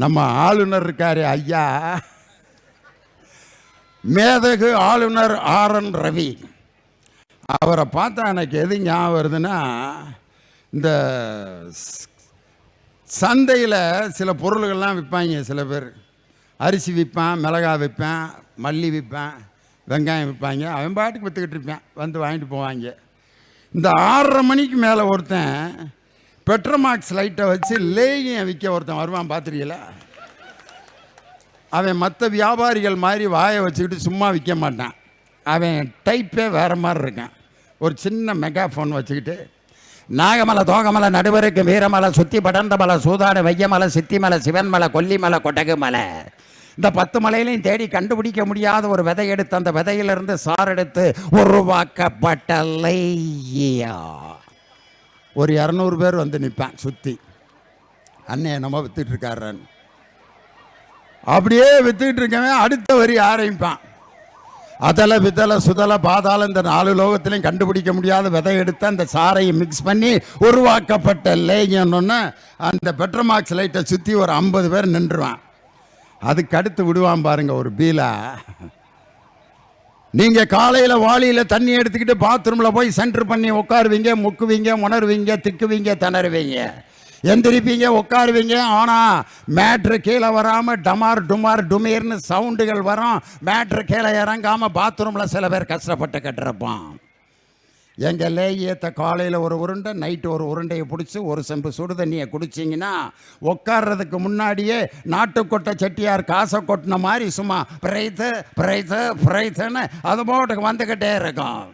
நம்ம ஆளுநர் இருக்காரு ஐயா. மேதகு ஆளுநர் ஆர் என் ரவி. அவரை பார்த்தா எனக்கு எது ஞாபகம் வருதுன்னா இந்த சந்தையில் சில பொருள்கள்லாம் விற்பாங்க சில பேர். அரிசி விற்பான் மிளகாய் விற்பேன் மல்லி விற்பேன் வெங்காயம் விற்பாங்க. அவன் பாட்டுக்கு விற்றுக்கிட்டு இருப்பேன். வந்து வாங்கிட்டு போவாங்க. இந்த ஆறரை மணிக்கு மேலே ஒருத்தன் பெட்ரோமாக்ஸ் லைட்டை வச்சு லேயும் விற்க ஒருத்தன் வருவான் பார்த்துருக்கீங்களா? அவன் மற்ற வியாபாரிகள் மாதிரி வாயை வச்சுக்கிட்டு சும்மா விற்க மாட்டான். அவன் டைப்பே வேறு மாதிரி இருக்கான். ஒரு சின்ன மெகாஃபோன் வச்சுக்கிட்டு நாகமலை தோகமலை நடுவருக்கு வீரமலை சுற்றி படர்ந்த மலை சூதாடு வையமலை சித்திமலை சிவன்மலை கொல்லிமலை கொட்டகு மலை இந்த பத்து மலையிலையும் தேடி கண்டுபிடிக்க முடியாத ஒரு விதை எடுத்து அந்த விதையிலிருந்து சார் எடுத்து உருவாக்கப்பட்ட லையா ஒரு இரநூறு பேர் வந்து நிற்பான் சுற்றி அண்ணன் என்னமோ வித்துட்டு அப்படியே விற்றுக்கிட்டு இருக்கவன் அடுத்த வரி ஆரம்பிப்பான். அதலை விதலை சுதலை பாதாள இந்த நாலு லோகத்திலையும் கண்டுபிடிக்க முடியாத விதை எடுத்து அந்த சாரையை மிக்ஸ் பண்ணி உருவாக்கப்பட்ட லேயன்னு அந்த பெட்ரமாக்ஸ் லைட்டை சுற்றி ஒரு ஐம்பது பேர் நின்றுவான். அதுக்கு அடுத்து விடுவான் பாருங்க ஒரு பீலா. நீங்க காலையில வாளியில தண்ணி எடுத்துக்கிட்டு பாத்ரூம்ல போய் சென்டர் பண்ணி உட்காருவீங்க முக்குவீங்க உணர்வீங்க திக்குவீங்க திணறுவீங்க. எந்திரிப்பீங்க உட்காருவீங்க. ஆனா மேட்ரு கீழே வராம டமார் டுமார் டுமீர்னு சவுண்டுகள் வரும். மேட்ரு கீழே இறங்காம பாத்ரூம்ல சில பேர் கஷ்டப்பட்டு கட்டுறப்பான் எங்கள் லேகியத்தை காலையில் ஒரு உருண்டை நைட்டு ஒரு உருண்டையை பிடிச்சி ஒரு செம்பு சுடு தண்ணியை குடிச்சிங்கன்னா உட்கார்றதுக்கு முன்னாடியே நாட்டுக்கொட்டை செட்டியார் காசை கொட்டின மாதிரி சும்மா பிரைத்து பிரைத்து பிரைத்துன்னு அது போட்டுக்கு வந்துக்கிட்டே இருக்கும்.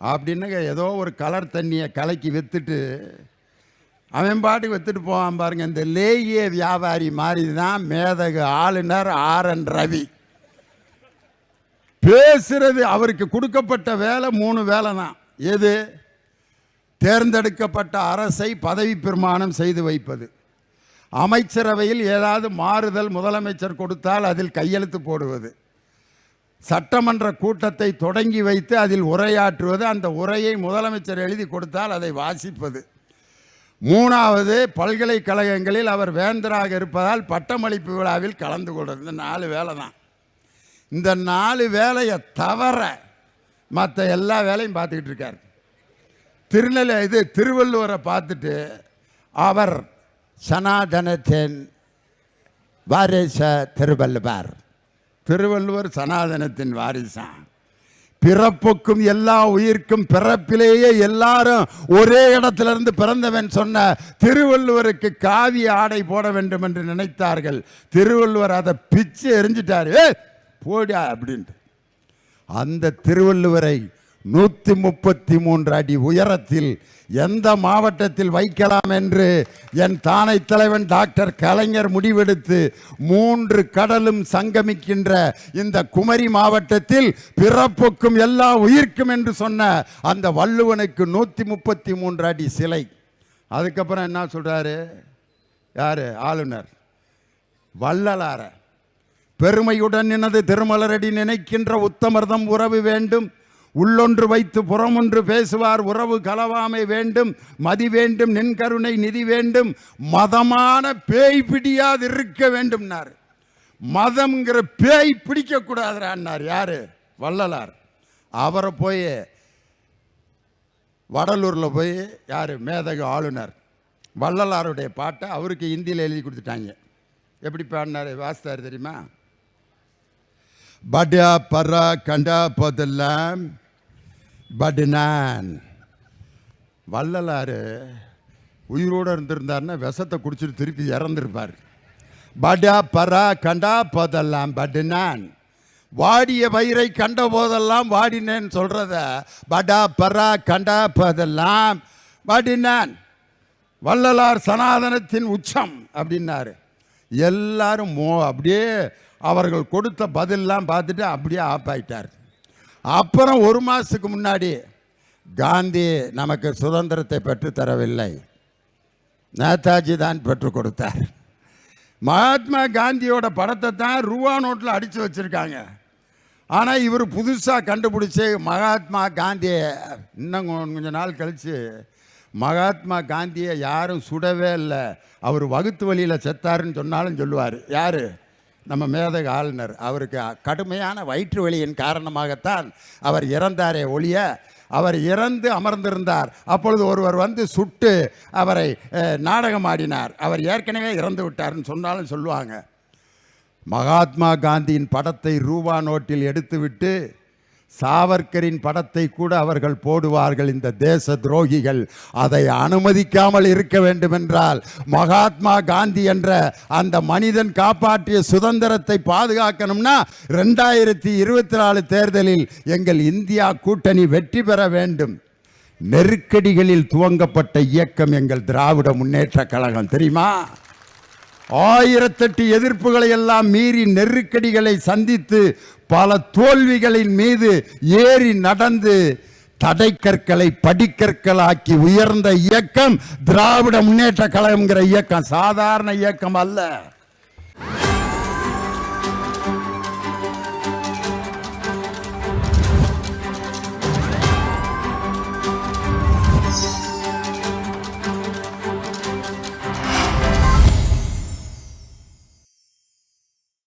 அப்படின்னு ஏதோ ஒரு கலர் தண்ணியை கலக்கி விற்றுட்டு அவன் பாட்டுக்கு விற்றுட்டு போவான் பாருங்கள் இந்த லேகிய வியாபாரி மாதிரி தான் மேதகு ஆளுநர் ஆர் என் ரவி. பேசுறது அவருக்கு கொடுக்கப்பட்ட வேலை மூணு வேலை தான் எது? தேர்ந்தெடுக்கப்பட்ட அரசை பதவி பிரமாணம் செய்து வைப்பது. அமைச்சரவையில் ஏதாவது மாறுதல் முதலமைச்சர் கொடுத்தால் அதில் கையெழுத்து போடுவது. சட்டமன்ற கூட்டத்தை தொடங்கி வைத்து அதில் உரையாற்றுவது. அந்த உரையை முதலமைச்சர் எழுதி கொடுத்தால் அதை வாசிப்பது. மூணாவது பல்கலைக்கழகங்களில் அவர் வேந்தராக இருப்பதால் பட்டமளிப்பு விழாவில் கலந்து கொள்வது. இந்த நாலு வேலை தான் இந்த நாலு வேலையை தவிர மற்ற எல்லா வேலையும் பார்த்துக்கிட்டு இருக்கார். திருநெல்லை இது திருவள்ளுவரை பார்த்துட்டு அவர் சனாதனத்தின் வாரிச திருவள்ளுவர். திருவள்ளுவர் சனாதனத்தின் வாரிசான் பிறப்புக்கும் எல்லா உயிர்க்கும் பிறப்பிலேயே எல்லாரும் ஒரே இடத்திலிருந்து பிறந்தவன் சொன்ன திருவள்ளுவருக்கு காவி ஆடை போட வேண்டும் என்று நினைத்தார்கள். திருவள்ளுவர் அதை பிச்சு எரிஞ்சிட்டாரு போடா அப்படின்ட்டு. அந்த திருவள்ளுவரை நூற்றி முப்பத்தி மூன்று அடி உயரத்தில் எந்த மாவட்டத்தில் வைக்கலாம் என்று என் தானை தலைவன் டாக்டர் கலைஞர் முடிவெடுத்து மூன்று கடலும் சங்கமிக்கின்ற இந்த குமரி மாவட்டத்தில் பிறப்புக்கும் எல்லா உயிர்க்கும் என்று சொன்ன அந்த வள்ளுவனுக்கு நூற்றி முப்பத்தி மூன்று அடி சிலை. அதுக்கப்புறம் என்ன சொல்கிறாரு யார்? ஆளுநர். வள்ளலாரை. பெருமையுடன் எனது திருமலரடி நினைக்கின்ற உத்தமர்தம் உறவு வேண்டும். உள்ளொன்று வைத்து புறமொன்று பேசுவார் உறவு கலவாமை வேண்டும். மதி வேண்டும் நின்கருணை நிதி வேண்டும். மதமான பேய் பிடியாது இருக்க வேண்டும்னார். மதம்ங்கிற பேய் பிடிக்க கூடாதுறான்னார் யாரு? வள்ளலார். அவரை போய் வடலூரில் போய் யார்? மேதக ஆளுநர். வள்ளலாருடைய பாட்டை அவருக்கு ஹிந்தியில் எழுதி கொடுத்துட்டாங்க. எப்படி பாடினார் வாசித்தார் தெரியுமா? பட்யா பர்ரா கண்டா போதெல்லாம் பட்னான். வள்ளலார் உயிரோடு இருந்திருந்தாருன்னா விஷத்தை குடிச்சிட்டு திருப்பி இறந்துருப்பார். படா பரா கண்டா போதெல்லாம் பட்னான். வாடிய பயிரை கண்ட போதெல்லாம் வாடினேன்னு சொல்கிறத படா பரா கண்டா போதெல்லாம் வாடினான் வள்ளலார் சனாதனத்தின் உச்சம் அப்படின்னாரு. எல்லாரும் மோ அப்படியே அவர்கள் கொடுத்த பதிலெலாம் பார்த்துட்டு அப்படியே ஆஃப் ஆகிட்டார் அப்புறம் ஒரு மாதத்துக்கு முன்னாடி காந்தி நமக்கு சுதந்திரத்தை பெற்று தரவில்லை. நேதாஜி தான் பெற்றுக் கொடுத்தார். மகாத்மா காந்தியோட படத்தை தான் ரூபா நோட்டில் அடித்து வச்சுருக்காங்க. ஆனால் இவர் புதுசாக கண்டுபிடிச்சி மகாத்மா காந்தியை இன்னும் கொஞ்சம் கொஞ்ச நாள் கழித்து மகாத்மா காந்தியை யாரும் சுடவே இல்லை. அவர் வகுத்து வழியில் செத்தாருன்னு சொன்னாலும் சொல்லுவார். யார்? நம்ம மேதக ஆளுநர். அவருக்கு கடுமையான வயிற்று வலியின் காரணமாகத்தான் அவர் இறந்தாரே ஒழிய அவர் இறந்து அமர்ந்திருந்தார். அப்பொழுது ஒருவர் வந்து சுட்டு அவரை நாடகமாடினார். அவர் ஏற்கனவே இறந்து விட்டார்னு சொன்னாலும் சொல்லுவாங்க. மகாத்மா காந்தியின் படத்தை ரூபா நோட்டில் எடுத்துவிட்டு சாவர்கரின் படத்தை கூட அவர்கள் போடுவார்கள். இந்த தேச துரோகிகள் அதை அனுமதிக்காமல் இருக்க வேண்டுமென்றால் மகாத்மா காந்தி என்ற அந்த மனிதன் காப்பாற்றிய சுதந்திரத்தை பாதுகாக்கணும்னா ரெண்டாயிரத்தி இருபத்தி நாலு தேர்தலில் எங்கள் இந்தியா கூட்டணி வெற்றி பெற வேண்டும். நெருக்கடிகளில் துவங்கப்பட்ட இயக்கம் எங்கள் திராவிட முன்னேற்ற கழகம் தெரியுமா? ஆயிரத்தெட்டு எதிர்ப்புகளை எல்லாம் மீறி நெருக்கடிகளை சந்தித்து பல தோல்விகளின் மீது ஏறி நடந்து தடைக்கற்களை படிக்கற்களாக்கி உயர்ந்த இயக்கம் திராவிட முன்னேற்ற கழகம்ங்கிற இயக்கம் சாதாரண இயக்கம் அல்ல.